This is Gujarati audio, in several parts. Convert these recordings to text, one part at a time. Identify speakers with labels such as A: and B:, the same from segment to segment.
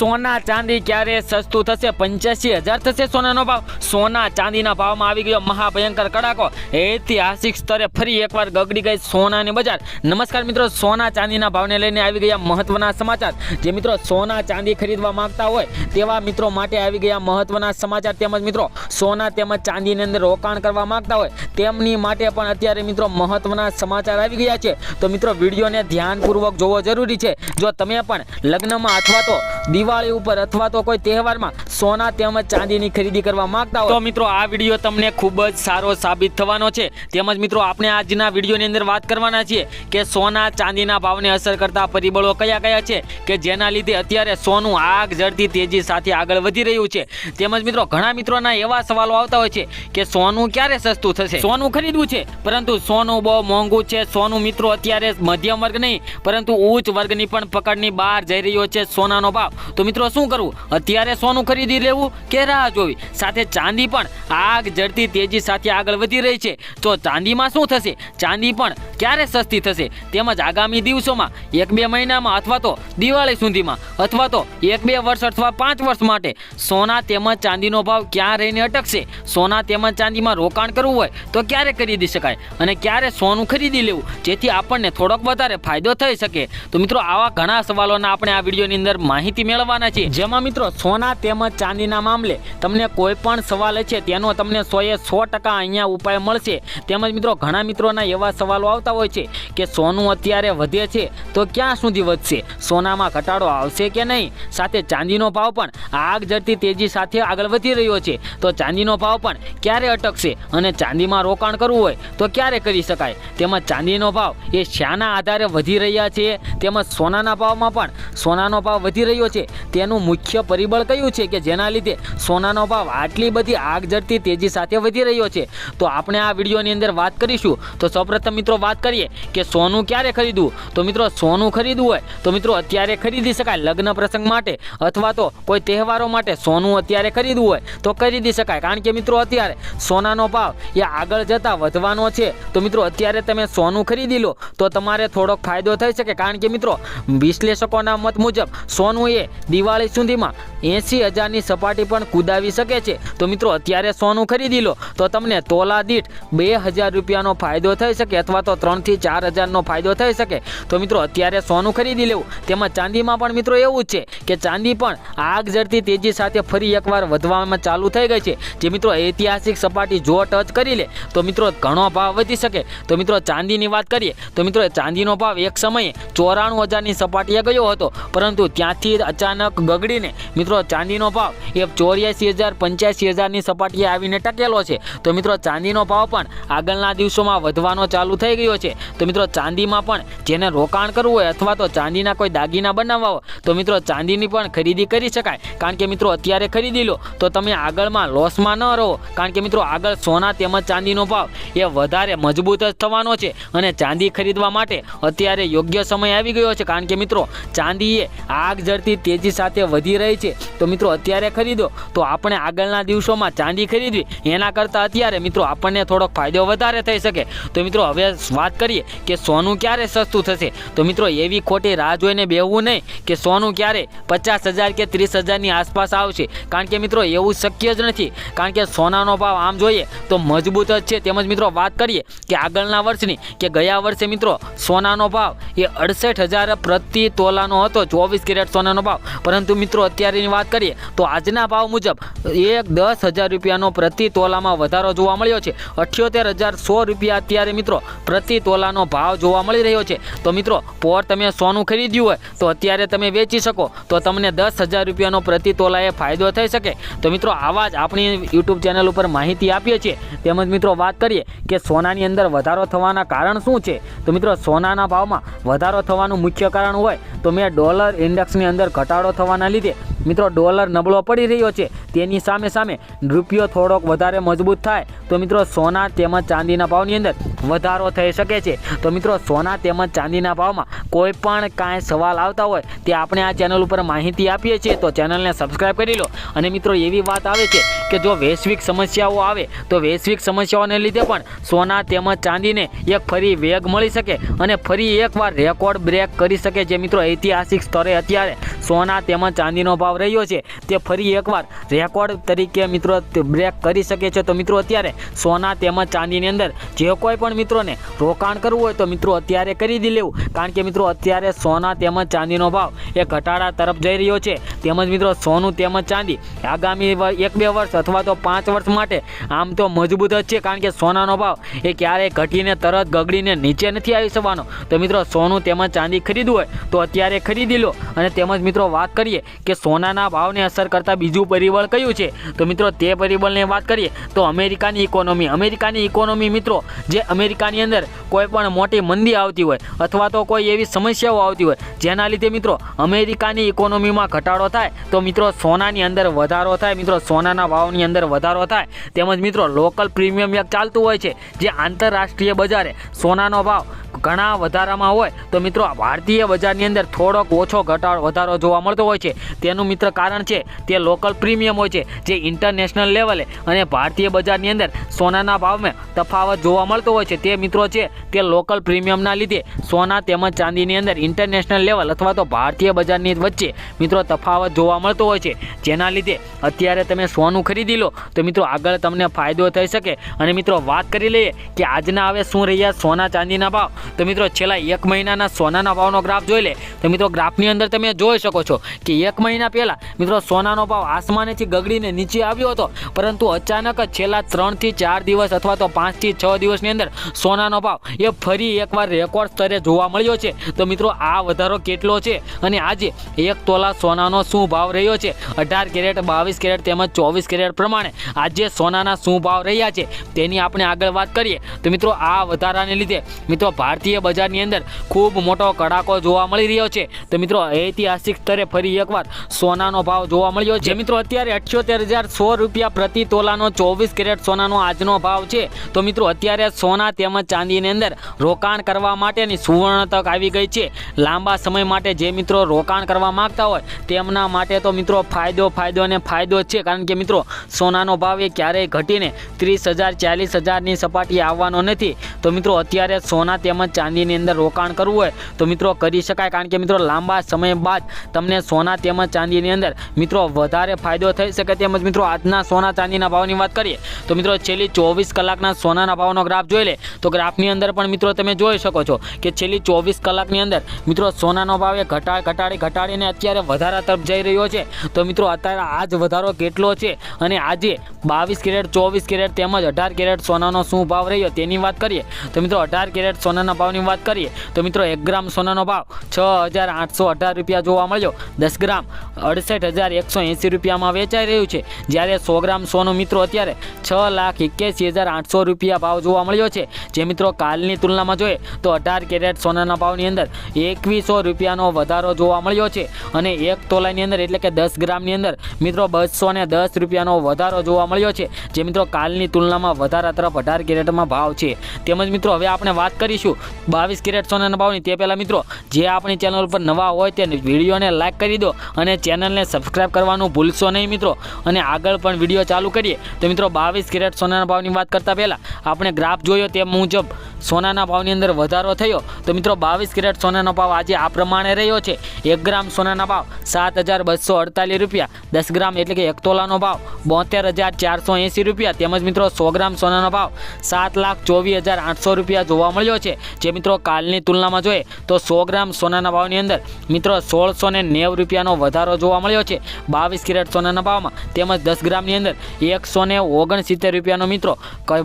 A: સોના ચાંદી ક્યારે સસ્તું થશે? પંચ્યાસી હજાર થશે સોનાનો ભાવ. સોના ચાંદીના ભાવમાં આવી ગયો મહાભયંકર કડાકો. ઐતિહાસિક સ્તરે ફરી એકવાર ગગડી ગઈ સોનાની બજાર. નમસ્કાર મિત્રો, સોના ચાંદીના ભાવને લઈને આવી ગયા મહત્વના સમાચાર. જે મિત્રો સોના ચાંદી ખરીદવા માંગતા હોય, તેવા મિત્રો માટે આવી ગયા મહત્વના સમાચાર. તેમજ મિત્રો, સોના તેમજ ચાંદીની અંદર રોકાણ કરવા માંગતા હોય, તેમની માટે પણ અત્યારે મિત્રો મહત્વના સમાચાર આવી ગયા છે. તો મિત્રો, વિડીયોને ધ્યાનપૂર્વક જોવો જરૂરી છે. જો તમે પણ લગ્નમાં અથવા તો દિવાળી ઉપર અથવા તો કોઈ તહેવારમાં સોના તેમજ ચાંદીની ખરીદી કરવા માંગતા હોય તો મિત્રો, આ વીડિયો તમને ખૂબ જ સારો સાબિત થવાનો છે. તેમજ મિત્રો, આપણે આજના વિડીયોની અંદર વાત કરવાના છીએ કે સોના ચાંદીના ભાવને અસર કરતા પરિબળો કયા કયા છે કે જેના લીધે અત્યારે સોનું આગ ઝડતી તેજી સાથે આગળ વધી રહ્યું છે. તેમજ મિત્રો, ઘણા મિત્રોના એવા સવાલો આવતા હોય છે કે સોનું ક્યારે સસ્તું થશે? સોનું ખરીદવું છે, પરંતુ સોનું બહુ મોંઘું છે. સોનું મિત્રો, અત્યારે મધ્યમ વર્ગ નહીં, પરંતુ ઉચ્ચ વર્ગની પણ પકડની બહાર જઈ રહ્યો છે સોનાનો ભાવ. તો મિત્રો શું કરવું? અત્યારે સોનું ખરીદી લેવું કે રાહ જોવી? સાથે ચાંદી પણ આગ જડતી તેજી સાથે આગળ વધી રહી છે. તો ચાંદીમાં શું થશે? ચાંદી પણ ક્યારે સસ્તી થશે? તેમજ આગામી દિવસોમાં એક બે મહિનામાં અથવા તો દિવાળી સુધીમાં અથવા તો એક બે વર્ષ અથવા પાંચ વર્ષ માટે સોના તેમજ ચાંદીનો ભાવ ક્યાં રહીને અટકશે? સોના તેમજ ચાંદીમાં રોકાણ કરવું હોય તો ક્યારે ખરીદી શકાય? અને ક્યારે સોનું ખરીદી લેવું? જેથી આપણને થોડોક વધારે ફાયદો થઈ શકે. તો મિત્રો આવા ઘણા સવાલોના આપણે આ વિડીયોની અંદર માહિતી મેળવવાના છે. જેમાં મિત્રો સોના તેમજ ચાંદીના મામલે તમને કોઈ પણ સવાલ છે તેનો તમને સોએ સો ટકા અહીંયા ઉપાય મળશે. તેમજ મિત્રો ઘણા મિત્રોના એવા સવાલો આવતા હોય છે કે સોનું અત્યારે વધે છે તો ક્યાં સુધી વધશે? સોનામાં ઘટાડો આવશે કે નહીં? સાથે ચાંદીનો ભાવ પણ આગ ઝડપી તેજી સાથે આગળ વધી રહ્યો છે. તો ચાંદીનો ભાવ પણ ક્યારે અટકશે અને ચાંદીમાં રોકાણ કરવું હોય તો ક્યારે કરી શકાય? તેમજ ચાંદીનો ભાવ એ શાના આધારે વધી રહ્યા છે તેમજ સોનાના ભાવમાં પણ સોનાનો ભાવ વધી રહ્યો છે. તેનું મુખ્ય પરિબળ કયું છે કે જેના લીધે સોનાનો ભાવ આટલી બધી આગ જડતી તેજી સાથે વધી રહ્યો છે? તો આપણે આ વિડીયોની અંદર વાત કરીશું. તો સૌપ્રથમ મિત્રો વાત કરીએ કે સોનું ક્યારે ખરીદવું? તો મિત્રો સોનું ખરીદવું હોય તો મિત્રો અત્યારે ખરીદી શકાય લગ્ન પ્રસંગ માટે અથવા તો કોઈ તહેવારો માટે સોનું અત્યારે ખરીદવું હોય તો ખરીદી શકાય. કારણ કે મિત્રો અત્યારે સોનાનો ભાવ એ આગળ જતાં વધવાનો છે. તો મિત્રો અત્યારે તમે સોનું ખરીદી લો તો તમારે થોડોક ફાયદો થઈ શકે. કારણ કે મિત્રો વિશ્લેષકોના મત મુજબ સોનું એ દિવાળી સુધીમાં એંસી હજારની સપાટી પણ કુદાવી શકે છે. તો મિત્રો, અત્યારે સોનું ખરીદી લો. તો તમને તોલા દીઠ બે હજાર રૂપિયાનો ફાયદો થઈ શકે અથવા તો ત્રણથી ચાર હજારનો ફાયદો થઈ શકે. તો મિત્રો, અત્યારે સોનું ખરીદી લેવું. તેમાં ચાંદીમાં પણ મિત્રો એવું જ છે કે ચાંદી પણ આગ ઝરતી તેજી સાથે ફરી એકવાર વધવામાં ચાલુ થઈ ગઈ છે. જે મિત્રો ઐતિહાસિક સપાટી જો ટચ કરી લે, તો મિત્રો ઘણો ભાવ વધી શકે. તો મિત્રો, ચાંદીની વાત કરીએ, તો મિત્રો, ચાંદીનો ભાવ એક સમયે ચોરાણું હજારની સપાટીએ ગયો હતો. પરંતુ ત્યાંથી અચાનક ગગડીને. મિત્રો, ચાંદીનો ભાવ એ ચોર્યાસી હજાર, પંચ્યાસી હજારની સપાટીએ આવીને ટકેલો છે. તો મિત્રો, ચાંદીનો ભાવ પણ આગળના દિવસોમાં વધવાનો ચાલુ થઈ ગયો છે. તો મિત્રો, ચાંદીમાં પણ જેને રોકાણ કરવું હોય અથવા તો ચાંદીના કોઈ દાગીના બનાવવા હોય, તો મિત્રો, ચાંદીની પણ ખરીદી કરી શકાય. કારણ કે મિત્રો, અત્યારે ખરીદી લો તો તમે આગળમાં લોસમાં ન રહો. કારણ કે મિત્રો, આગળ સોના તેમજ ચાંદીનો ભાવ એ વધારે મજબૂત જ થવાનો છે અને ચાંદી ખરીદવા માટે અત્યારે યોગ્ય સમય આવી ગયો છે. કારણ કે મિત્રો, ચાંદીએ આગ ઝડપી તેજી સાથે વધી રહી છે. તો મિત્રો અત્યારે ખરીદો. તો આપણે આગળના દિવસોમાં ચાંદી ખરીદવી. એના કરતાં અત્યારે મિત્રો આપણને થોડોક ફાયદો વધારે થઈ શકે. તો મિત્રો હવે વાત કરીએ કે સોનું ક્યારે સસ્તું થશે? તો મિત્રો એવી ખોટી રાહ જોઈને બેહવું નહીં કે સોનું ક્યારે પચાસ હજાર કે ત્રીસ હજારની આસપાસ આવશે. કારણ કે મિત્રો એવું શક્ય જ નથી. કારણ કે સોનાનો ભાવ આમ જોઈએ તો મજબૂત જ છે. તેમજ મિત્રો વાત કરીએ કે આગળના વર્ષની કે ગયા વર્ષે મિત્રો સોનાનો ભાવ એ અડસઠ હજાર પ્રતિ તોલાનો હતો. ચોવીસ કેરેટ સોનાનો ભાવ પરંતુ મિત્રો, અત્યારેની વાત કરીએ તો આજના ભાવ મુજબ એક દસ હજાર રૂપિયાનો પ્રતિ તોલામાં વધારો જોવા મળ્યો છે. અઠ્યોતેર હજાર સો રૂપિયા અત્યારે મિત્રો પ્રતિ તોલાનો ભાવ જોવા મળી રહ્યો છે. તો મિત્રો, પોર તમે સોનું ખરીદ્યું હોય તો અત્યારે તમે વેચી શકો. તો તમને દસ હજાર રૂપિયાનો પ્રતિ તોલાએ ફાયદો થઈ શકે. તો મિત્રો, આવા જ આપણી યુટ્યુબ ચેનલ ઉપર માહિતી આપીએ છીએ. તેમજ મિત્રો, વાત કરીએ કે સોનાની અંદર વધારો થવાના કારણ શું છે? તો મિત્રો, સોનાના ભાવમાં વધારો થવાનું મુખ્ય કારણ હોય તો મેં ડોલર ઇન્ડેક્સની અંદર ઘટાડો થવાના લીધે મિત્રો, ડોલર નબળો પડી રહ્યો છે. તેની સામે સામે રૂપિયો થોડોક વધારે મજબૂત થાય. તો મિત્રો, સોના તેમજ ચાંદીના ભાવની અંદર વધારો થઈ શકે છે. તો મિત્રો, સોના તેમજ ચાંદીના ભાવમાં કોઈ પણ કાંઈ સવાલ આવતા હોય, તે આપણે આ ચેનલ ઉપર માહિતી આપીએ છીએ. તો ચેનલને સબસ્ક્રાઈબ કરી લો. અને મિત્રો, એવી વાત આવે છે કે જો વૈશ્વિક સમસ્યાઓ આવે, તો વૈશ્વિક સમસ્યાઓને લીધે પણ સોના તેમજ ચાંદીને એક ફરી વેગ મળી શકે અને ફરી એકવાર રેકોર્ડ બ્રેક કરી શકે જે મિત્રો, ઐતિહાસિક સ્તરે અત્યારે સોના તેમજ ચાંદીનો ભાવ રહ્યો છે. તે ફરી એકવાર રેકોર્ડ તરીકે મિત્રો બ્રેક કરી શકે છે. તો મિત્રો અત્યારે સોના તેમજ ચાંદીની અંદર જે કોઈ પણ મિત્રોને રોકાણ કરવું હોય તો મિત્રો અત્યારે કરી દી લેવું. કારણ કે મિત્રો અત્યારે સોના તેમજ ચાંદીનો ભાવ એ ઘટાડા તરફ જઈ રહ્યો છે. તેમજ મિત્રો સોનું તેમજ ચાંદી આગામી એક બે વર્ષ અથવા તો પાંચ વર્ષ માટે આમ તો મજબૂત જ છે. કારણ કે સોનાનો ભાવ એ ક્યારેય ઘટીને તરત ગગડીને નીચે નથી આવી શકવાનો. તો મિત્રો સોનું તેમજ ચાંદી ખરીદવું હોય તો અત્યારે ખરીદી લો. અને તેમજ મિત્રો વાત કરીએ કે સોનાના ભાવને અસર કરતા બીજું પરિબળ કયું છે? તો મિત્રો, તે પરિબળની વાત કરીએ, તો અમેરિકાની ઇકોનોમી અમેરિકાની ઇકોનોમી મિત્રો, જે અમેરિકાની અંદર કોઈ પણ મોટી મંદી આવતી હોય અથવા તો કોઈ એવી સમસ્યાઓ આવતી હોય, જેના લીધે મિત્રો, અમેરિકાની ઇકોનોમીમાં ઘટાડો થાય, તો મિત્રો, સોનાની અંદર વધારો થાય, મિત્રો, સોનાના ભાવની અંદર વધારો થાય. તેમજ મિત્રો લોકલ પ્રીમિયમ એક ચાલતું હોય છે, જે આંતરરાષ્ટ્રીય બજારે સોનાનો ભાવ ઘણા વધારામાં હોય, તો મિત્રો, ભારતીય બજારની અંદર થોડોક ઓછો ઘટાડો વધારો જોવા મળતો હોય છે. તેનું મિત્ર કારણ છે, તે લોકલ પ્રીમિયમ હોય છે, જે ઇન્ટરનેશનલ લેવલે અને ભારતીય બજારની અંદર સોનાના ભાવમાં તફાવત જોવા મળતો હોય છે. તે મિત્રો છે, તે લોકલ પ્રીમિયમના લીધે સોના તેમજ ચાંદીની અંદર ઇન્ટરનેશનલ લેવલ અથવા તો ભારતીય બજારની વચ્ચે મિત્રો તફાવત જોવા મળતો હોય છે. જેના લીધે અત્યારે તમે સોનું ખરીદી લો, તો મિત્રો આગળ તમને ફાયદો થઈ શકે. અને મિત્રો વાત કરી લઈએ કે આજના હવે શું રહ્યા સોના ચાંદીના ભાવ. તો મિત્રો છેલ્લા એક મહિનાના સોનાના ભાવનો ગ્રાફ જોઈ લે. તો મિત્રો ગ્રાફની અંદર તમે જોઈ શકો છો કે એક મહિના પહેલાં. મિત્રો, સોનાનો ભાવ આસમાનેથી ગગડીને નીચે આવ્યો હતો. પરંતુ અચાનક છેલ્લા ત્રણથી ચાર દિવસ અથવા તો પાંચથી છ દિવસની અંદર સોનાનો ભાવ એ ફરી એકવાર રેકોર્ડ સ્તરે જોવા મળ્યો છે. તો મિત્રો, આ વધારો કેટલો છે? અને આજે એક તોલા સોનાનો શું ભાવ રહ્યો છે? અઢાર કેરેટ, બાવીસ કેરેટ તેમજ ચોવીસ કેરેટ પ્રમાણે આજે સોનાના શું ભાવ રહ્યા છે? તેની આપણે આગળ વાત કરીએ. તો મિત્રો, આ વધારાને લીધે મિત્રો, ભારતીય બજારની અંદર ખૂબ મોટો કડાકો જોવા મળી રહ્યો છે. તો મિત્રો, ઐતિહાસિક સ્તરે ફરી એકવાર સોનાનો ભાવ જોવા મળ્યો છે. મિત્રો અત્યારે અઠ્યોતેર હજાર સો રૂપિયા પ્રતિ તોલાનો ચોવીસ કેરેટ સોનાનો આજનો ભાવ છે. તો મિત્રો અત્યારે સોના તેમજ ચાંદીની અંદર રોકાણ કરવા માટેની સુવર્ણ તક આવી ગઈ છે. લાંબા સમય માટે જે મિત્રો રોકાણ કરવા માંગતા હોય તેમના માટે તો મિત્રો ફાયદો ફાયદો અને ફાયદો છે. કારણ કે મિત્રો સોનાનો ભાવ એ ક્યારેય ઘટીને ત્રીસ હજાર ચાલીસ હજારની સપાટી આવવાનો નથી. તો મિત્રો અત્યારે સોના તેમજ ચાંદીની અંદર રોકાણ કરવું હોય તો મિત્રો કરી શકાય. કારણ કે મિત્રો લાંબા સમય બાદ તમને સોના તેમજ ચાંદીની અંદર. મિત્રો, વધારે ફાયદો થઈ શકે તેમજ મિત્રો, આજના સોના ચાંદીના ભાવની વાત કરીએ, તો મિત્રો, છેલ્લી ચોવીસ કલાકના સોનાના ભાવનો ગ્રાફ જોઈ લે, તો ગ્રાફની અંદર પણ મિત્રો તમે જોઈ શકો છો કે છેલ્લી ચોવીસ કલાકની અંદર મિત્રો, સોનાનો ભાવ એ ઘટા ઘટાડી, ઘટાડીને અત્યારે વધારા તરફ જઈ રહ્યો છે. તો મિત્રો, અત્યારે આજ વધારો કેટલો છે અને આજે બાવીસ કેરેટ, ચોવીસ કેરેટ તેમજ અઢાર કેરેટ સોનાનો શું ભાવ રહ્યો તેની વાત કરીએ. તો મિત્રો, અઢાર કેરેટ સોનાના ભાવની વાત કરીએ, તો મિત્રો, એક ગ્રામ સોનાનો ભાવ છ હજાર આઠસો અઢાર રૂપિયા જોવા મળ્યો. દસ ગ્રામ અડસઠ હજાર એકસો એંસી રૂપિયામાં વેચાઈ રહ્યું છે. જ્યારે સો ગ્રામ સોનું મિત્રો અત્યારે છ લાખ એક્યાસી હજાર આઠસો રૂપિયા ભાવ જોવા મળ્યો છે. જે મિત્રો કાલની તુલનામાં જોઈએ તો અઢાર કેરેટ સોનાના ભાવની અંદર એકવીસો રૂપિયાનો વધારો જોવા મળ્યો છે. અને એક તોલાની અંદર એટલે કે દસ ગ્રામની અંદર મિત્રો બસો ને દસ રૂપિયાનો વધારો જોવા મળ્યો છે. જે મિત્રો કાલની તુલનામાં વધારા તરફ અઢાર કેરેટમાં ભાવ છે. તેમજ મિત્રો હવે આપણે વાત કરીશું બાવીસ કેરેટ સોનાના ભાવની. તે પહેલાં મિત્રો, જે આપણી ચેનલ ઉપર નવા હોય તે વિડીયોને લાઇક કરી દો અને ચેનલને સબસ્ક્રાઇબ કરવાનું ભૂલશો નહીં મિત્રો. અને આગળ પણ વીડિયો ચાલુ કરીએ તો મિત્રો બાવીસ કેરેટ સોનાના ભાવની વાત કરતાં પહેલાં આપણે ગ્રાફ જોયો તે મુજબ સોનાના ભાવની અંદર વધારો થયો. તો મિત્રો, બાવીસ કેરેટ સોનાનો ભાવ આજે આ પ્રમાણે રહ્યો છે. એક ગ્રામ સોનાના ભાવ સાત હજાર બસો અડતાલીસ રૂપિયા. દસ ગ્રામ એટલે કે એક તોલાનો ભાવ બોતેર હજાર ચારસો એંસી રૂપિયા. તેમજ મિત્રો, સો ગ્રામ સોનાનો ભાવ સાત લાખ ચોવીસ હજાર આઠસો રૂપિયા જોવા મળ્યો છે. જે મિત્રો, કાલની તુલનામાં જોઈએ તો સો ગ્રામ સોનાના ભાવની અંદર મિત્રો, સોળસો ને નેવ રૂપિયાનો વધારો જોવા મળ્યો છે. બાવીસ કેરેટ સોનાના ભાવમાં તેમજ દસ ગ્રામની અંદર એકસો ને ઓગણસિત્તેર રૂપિયાનો મિત્રો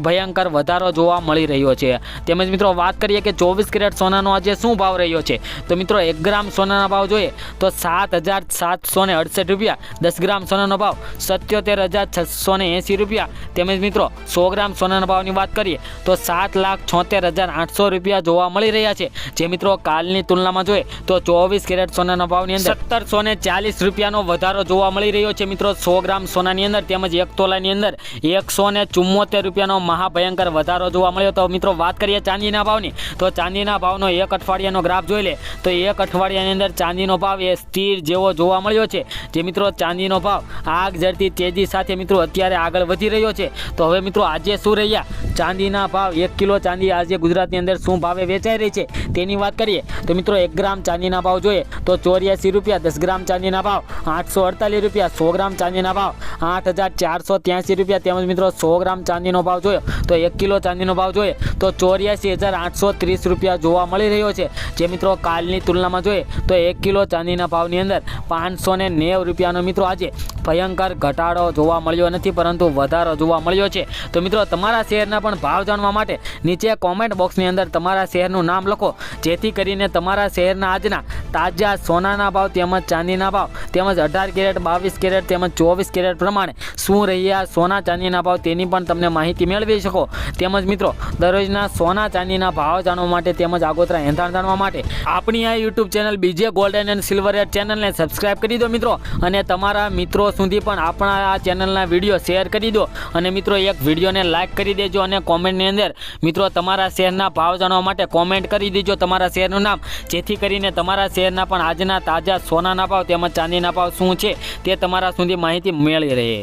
A: ભયંકર વધારો જોવા મળી રહ્યો છે. તેમજ મિત્રો વાત કરીએ કે ચોવીસ કેરેટ સોનાનો આજે શું ભાવ રહ્યો છે? તો મિત્રો એક ગ્રામ સોનાના ભાવ જોઈએ તો સાત હજાર સાતસો ને અડસઠ રૂપિયા, દસ ગ્રામ સોનાનો ભાવ સત્યોતેર હજાર છસો ને એંસી રૂપિયા. તેમજ મિત્રો સો ગ્રામ સોનાના ભાવની વાત કરીએ તો સાત લાખ છોતેર હજાર આઠસો રૂપિયા જોવા મળી રહ્યા છે. જે મિત્રો કાલની તુલનામાં જોઈએ તો ચોવીસ કેરેટ સોનાના ભાવની અંદર સત્તરસો ને ચાલીસ રૂપિયાનો વધારો જોવા મળી રહ્યો છે. મિત્રો સો ગ્રામ સોનાની અંદર તેમજ એક તોલાની અંદર એકસો ને ચુમ્મોતેર રૂપિયાનો મહાભયંકર વધારો જોવા મળ્યો. તો મિત્રો વાત કરીએ કરીએ ચાંદીના ભાવની. તો ચાંદીના ભાવનો એક અઠવાડિયાનો ગ્રાફ જોઈ લે. તો એક અઠવાડિયાની અંદર ચાંદીનો ભાવ એ સ્થિર જેવો જોવા મળ્યો છે. જે મિત્રો ચાંદીનો ભાવ આગ ઝરતી તેજી સાથે મિત્રો અત્યારે આગળ વધી રહ્યો છે. તો હવે મિત્રો આજે શું રહ્યા? ચાંદીના ભાવ એક કિલો ચાંદી આજે ગુજરાતની અંદર શું ભાવે વેચાઈ રહી છે? તેની વાત કરીએ. તો મિત્રો એક ગ્રામ ચાંદીના ભાવ જોઈએ. તો ચોર્યાસી રૂપિયા દસ ગ્રામ ચાંદીના ભાવ, આઠસો અડતાલીસ રૂપિયા સો ગ્રામ ચાંદીના ભાવ, આઠ હજાર ચારસો ત્યાંસી રૂપિયા તેમજ મિત્રો સો ગ્રામ ચાંદીનો ભાવ જોયો. તો એક કિલો ચાંદીનો ભાવ જોઈએ. તો ચોર્યાસી હજાર આઠસો ત્રીસ રૂપિયા જોવા મળી રહ્યો છે. જે મિત્રો કાલની તુલનામાં જોઈએ તો એક કિલો ચાંદીના ભાવની અંદર પાંચસો ને નેવ રૂપિયાનો મિત્રો આજે ભયંકર ઘટાડો જોવા મળ્યો નથી, પરંતુ વધારો જોવા મળ્યો છે. તો મિત્રો તમારા શહેરના પણ ભાવ જાણવા માટે નીચે કોમેન્ટ બોક્સની અંદર તમારા શહેરનું નામ લખો. જેથી કરીને તમારા શહેરના આજના તાજા સોનાના ભાવ તેમજ ચાંદીના ભાવ તેમજ અઢાર કેરેટ, બાવીસ કેરેટ તેમજ ચોવીસ કેરેટ પ્રમાણે શું રહ્યા સોના ચાંદીના ભાવ તેની પણ તમને માહિતી મેળવી શકો. તેમજ મિત્રો, દરરોજના સોના ચાંદીના ભાવ જાણવા માટે તેમજ આગોતરા એંધાણ જાણવા માટે આપણી આ YouTube channel B J golden and silver ચેનલને સબસ્ક્રાઇબ કરી દો મિત્રો અને તમારા મિત્રો સુધી પણ આપણા આ ચેનલના વીડિયો શેર કરી દો અને મિત્રો એક વિડીયોને લાઇક કરી દેજો અને કોમેન્ટની અંદર મિત્રો તમારા શહેરના ભાવ જાણવા માટે કોમેન્ટ કરી દેજો તમારા શહેરનું નામ. જેથી કરીને તમારા શહેરના પણ આજના તાજા સોનાના ભાવ તેમજ ચાંદીના ભાવ શું છે તે તમારા સુધી માહિતી મેળવી રહે.